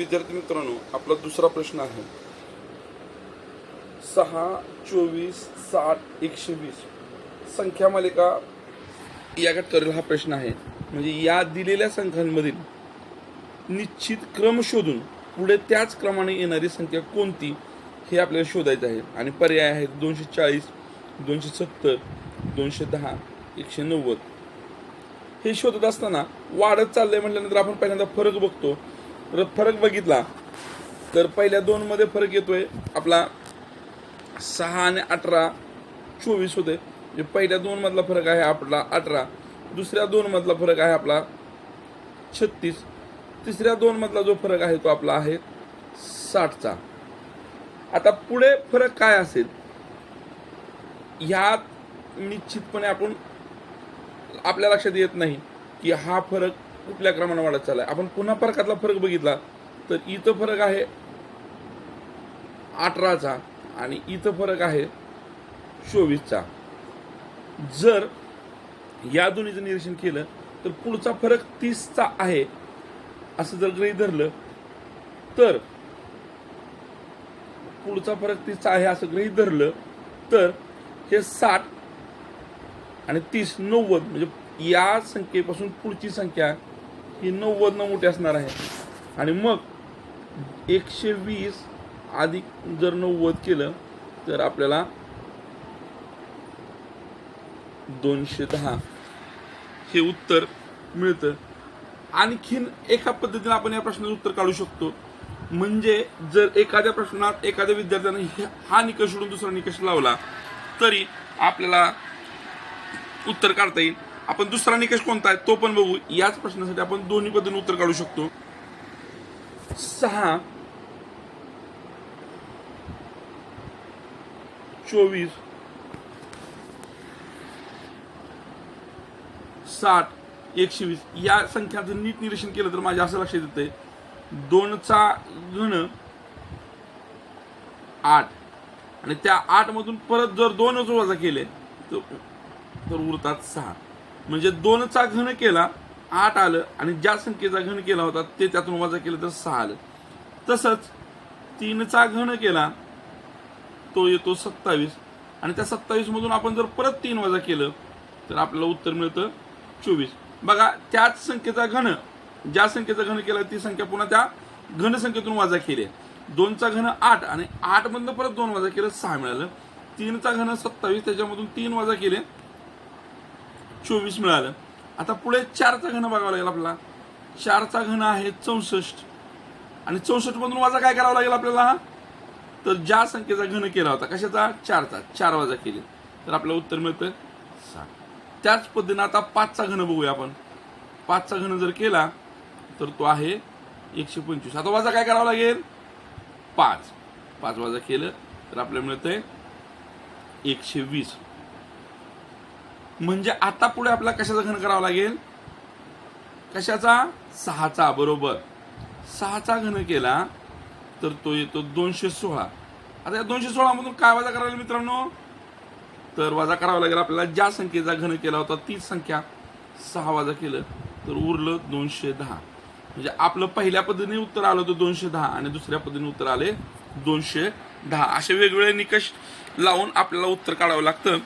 विद्यार्थी मित्रांनो आपला दुसरा प्रश्न आहे. सहा चोवीस साठ एकशे वीस. संख्या मालिका या घटकावरील हा प्रश्न आहे. म्हणजे या दिलेल्या संख्यांमधील निश्चित क्रम शोधून पुढे त्याच क्रमाने येणारी संख्या कोणती हे आपल्याला शोधायचं आहे. आणि पर्याय आहेत दोनशे चाळीस दोनशे सत्तर दोनशे दहा एकशे नव्वद. हे शोधत असताना वाढत चाललंय म्हटल्यानंतर आपण पहिल्यांदा फरक बघतो. तर फरक बघितला. तर पहिल्या दोनमध्ये फरक येतोय. आपला सहा आणि अठरा चोवीस होते. म्हणजे पहिल्या दोनमधला फरक आहे आपला अठरा. दुसऱ्या दोनमधला फरक आहे आपला छत्तीस. तिसऱ्या दोनमधला जो फरक आहे तो आपला आहे साठचा. आता पुढे फरक काय असेल? ह्यात निश्चितपणे आपण आपल्या लक्षात येत नाही की हा फरक कुठल्या क्रमाने वाढत चाललाय? आपण पुन्हा फरकातला फरक बघितला तर इथं फरक आहे अठराचा आणि इथं फरक आहे चोवीसचा. जर या दोन्हीचं निरीक्षण केलं तर पुढचा फरक तीसचा आहे असं जर गृहीत धरलं तर पुढचा फरक तीसचा आहे असं गृहीत धरलं तर हे साठ आणि तीस नव्वद म्हणजे या संख्येपासून पुढची संख्या ही नव्वद न मोठी असणार आहे. आणि मग एकशे वीस अधिक जर नव्वद केलं तर आपल्याला दोनशे दहा. हे उत्तर मिळतं. आणखीन एका पद्धतीने आपण या प्रश्नाचं उत्तर काढू शकतो. म्हणजे जर एखाद्या प्रश्नात एखाद्या विद्यार्थ्याने हा निकष सोडून दुसरा निकष लावला तरी आपल्याला उत्तर काढता येईल. आपण दुसरा निकष कोणता आहे? तो पण बघू. याच प्रश्नासाठी आपण दोन्ही पद्धतीने उत्तर काढू शकतो. सहा चोवीस साठ एकशे वीस या संख्याचं नीट निरीक्षण केलं तर माझ्या असं लक्षात आहे दोनचा घन आठ. आणि त्या आठ मधून परत जर दोनच वजा केले तर उरतात सहा. म्हणजे दोनचा घन केला आठ आलं आणि ज्या संख्येचा घन केला होता ते त्यातून वजा केलं तर सहा आलं. तसंच तीनचा घन केला तो येतो सत्तावीस. आणि त्या सत्तावीसमधून आपण जर परत तीन वजा केलं तर आपल्याला उत्तर मिळतं चोवीस. बघा त्याच संख्येचा घन ज्या संख्येचा घन केला ती संख्या पुन्हा त्या घन संख्येतून वजा केली दोनचा घन आठ आणि आठमधनं परत दोन वजा केलं सहा मिळालं. तीनचा घन सत्तावीस त्याच्यामधून तीन वजा केले चोवीस मिळालं. आता पुढे चारचा घन बघावा लागेल आपला चारचा घन आहे चौसष्ट. आणि चौसष्टमधून वजा काय करावा लागेल आपल्याला? तर ज्या संख्येचा घन केला होता कशाचा? चारचा. चार वजा केले. तर आपलं उत्तर मिळतं सहा त्याच पद्धतीनं आता पाचचा घन बघूया आपण. पाचचा घन जर केला तर तो आहे एकशे पंचवीस. आता वजा काय करावा लागेल? पाच. पाच वजा केलं तर आपल्याला मिळतंय एकशे वीस. म्हणजे आता पुढे आपल्याला कशाचा घन करावा लागेल? कशाचा? सहाचा बरोबर. सहाचा घन केला तर तो येतो दोनशे सोळा. आता या दोनशे सोळामधून काय वजा करावा लागेल मित्रांनो? तर वजा करावा लागेल आपल्याला ज्या संख्येचा घन केला होता तीच संख्या. सहा वजा केलं तर उरलं दोनशे दहा. म्हणजे आपलं पहिल्या पद्धतीने उत्तर आलं होतं दोनशे दहा आणि दुसऱ्या पद्धतीने उत्तर आले दोनशे दहा. असे वेगवेगळे निकष लावून आपल्याला उत्तर काढावं लागतं.